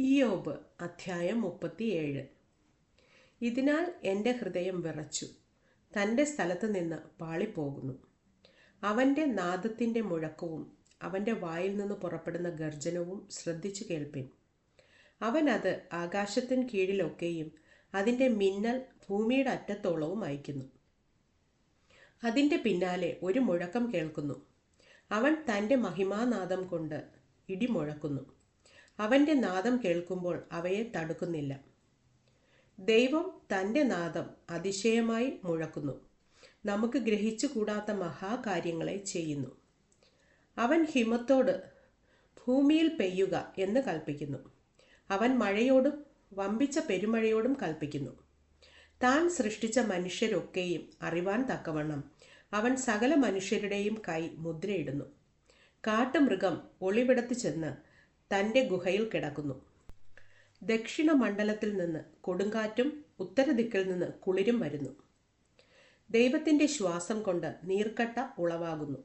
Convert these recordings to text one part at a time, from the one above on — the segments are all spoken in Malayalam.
ഇയോബ് അധ്യായം മുപ്പത്തിയേഴ്. ഇതിനാൽ എന്റെ ഹൃദയം വിറച്ചു തന്റെ സ്ഥലത്ത് നിന്ന് പാളിപ്പോകുന്നു. അവന്റെ നാദത്തിന്റെ മുഴക്കവും അവന്റെ വായിൽ നിന്ന് പുറപ്പെടുന്ന ഗർജനവും ശ്രദ്ധിച്ചു കേൾപ്പിൻ. അവൻ അത് ആകാശത്തിന് കീഴിലൊക്കെയും അതിന്റെ മിന്നൽ ഭൂമിയുടെ അറ്റത്തോളവും അയക്കുന്നു. അതിന്റെ പിന്നാലെ ഒരു മുഴക്കം കേൾക്കുന്നു. അവൻ തന്റെ മഹിമാനാദം കൊണ്ട് ഇടിമുഴക്കുന്നു. അവന്റെ നാദം കേൾക്കുമ്പോൾ അവയെ തടുക്കുന്നില്ല. ദൈവം തന്റെ നാദം അതിശയമായി മുഴക്കുന്നു. നമുക്ക് ഗ്രഹിച്ചുകൂടാത്ത മഹാകാര്യങ്ങളെ ചെയ്യുന്നു. അവൻ ഹിമത്തോട് ഭൂമിയിൽ പെയ്യുക എന്ന് കൽപ്പിക്കുന്നു. അവൻ മഴയോടും വമ്പിച്ച പെരുമഴയോടും കൽപ്പിക്കുന്നു. താൻ സൃഷ്ടിച്ച മനുഷ്യരൊക്കെയും അറിവാൻ തക്കവണ്ണം അവൻ സകല മനുഷ്യരുടെയും കൈ മുദ്രയിടുന്നു. കാട്ടുമൃഗം ഒളിവിടത്ത് ചെന്ന് തന്റെ ഗുഹയിൽ കിടക്കുന്നു. ദക്ഷിണ മണ്ഡലത്തിൽ നിന്ന് കൊടുങ്കാറ്റും ഉത്തരദിക്കിൽ നിന്ന് കുളിരും വരുന്നു. ദൈവത്തിന്റെ ശ്വാസം കൊണ്ട് നീർക്കട്ട ഉളവാകുന്നു.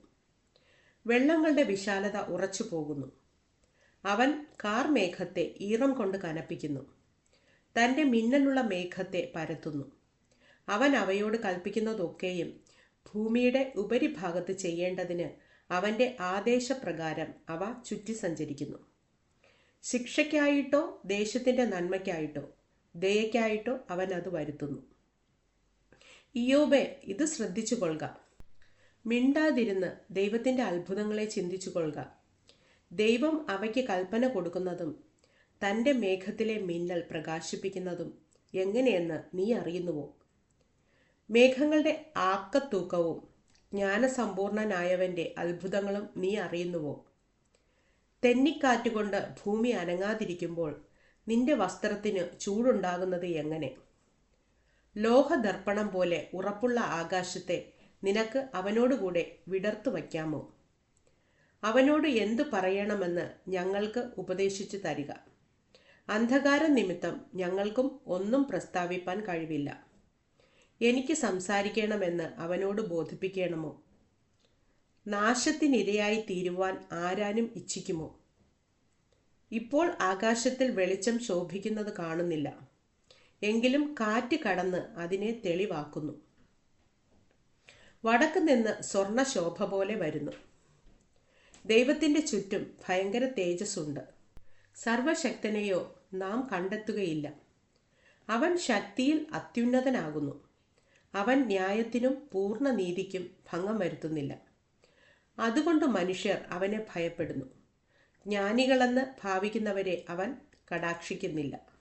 വെള്ളങ്ങളുടെ വിശാലത ഉറച്ചു പോകുന്നു. അവൻ കാർ മേഘത്തെ ഈറം കൊണ്ട് കനപ്പിക്കുന്നു. തന്റെ മിന്നലുള്ള മേഘത്തെ പരത്തുന്നു. അവൻ അവയോട് കൽപ്പിക്കുന്നതൊക്കെയും ഭൂമിയുടെ ഉപരിഭാഗത്ത് ചെയ്യേണ്ടതിന് അവന്റെ ആദേശപ്രകാരം അവ ചുറ്റി സഞ്ചരിക്കുന്നു ശിക്ഷയ്ക്കായിട്ടോ ദേശത്തിന്റെ നന്മയ്ക്കായിട്ടോ ദയയ്ക്കായിട്ടോ അവൻ അത് വരുത്തുന്നു. ഇയോബെ ഇത് ശ്രദ്ധിച്ചു കൊള്ളുക മിണ്ടാതിരുന്ന് ദൈവത്തിന്റെ അത്ഭുതങ്ങളെ ചിന്തിച്ചു കൊള്ളുക ദൈവം അവയ്ക്ക് കൽപ്പന കൊടുക്കുന്നതും തന്റെ മേഘത്തിലെ മിന്നൽ പ്രകാശിപ്പിക്കുന്നതും എങ്ങനെയെന്ന് നീ അറിയുന്നുവോ? മേഘങ്ങളുടെ ആക്കത്തൂക്കവും ജ്ഞാനസമ്പൂർണനായവന്റെ അത്ഭുതങ്ങളും നീ അറിയുന്നുവോ? തെന്നിക്കാറ്റുകൊണ്ട് ഭൂമി അനങ്ങാതിരിക്കുമ്പോൾ നിന്റെ വസ്ത്രത്തിന് ചൂടുണ്ടാകുന്നത് എങ്ങനെ? ലോഹദർപ്പണം പോലെ ഉറപ്പുള്ള ആകാശത്തെ നിനക്ക് അവനോടുകൂടെ വിടർത്തു വയ്ക്കാമോ? അവനോട് എന്തു പറയണമെന്ന് ഞങ്ങൾക്ക് ഉപദേശിച്ചു തരിക. അന്ധകാര നിമിത്തം ഞങ്ങൾക്കും ഒന്നും പ്രസ്താവിപ്പാൻ കഴിവില്ല. എനിക്ക് സംസാരിക്കണമെന്ന് അവനോട് ബോധിപ്പിക്കണമോ? നാശത്തിനിരയായി തീരുവാൻ ആരാനും ഇച്ഛിക്കുമോ? ഇപ്പോൾ ആകാശത്തിൽ വെളിച്ചം ശോഭിക്കുന്നത് കാണുന്നില്ല. എങ്കിലും കാറ്റ് കടന്ന് അതിനെ തെളിവാക്കുന്നു. വടക്ക് നിന്ന് സ്വർണ ശോഭ പോലെ വരുന്നു. ദൈവത്തിന്റെ ചുറ്റും ഭയങ്കര തേജസ്സുണ്ട്. സർവശക്തനെയോ നാം കണ്ടെത്തുകയില്ല. അവൻ ശക്തിയിൽ അത്യുന്നതനാകുന്നു. അവൻ ന്യായത്തിനും പൂർണ നീതിക്കും ഭംഗം വരുത്തുന്നില്ല. അതുകൊണ്ട് മനുഷ്യർ അവനെ ഭയപ്പെടുന്നു. ജ്ഞാനികളെന്ന് ഭാവിക്കുന്നവരെ അവൻ കടാക്ഷിക്കുന്നില്ല.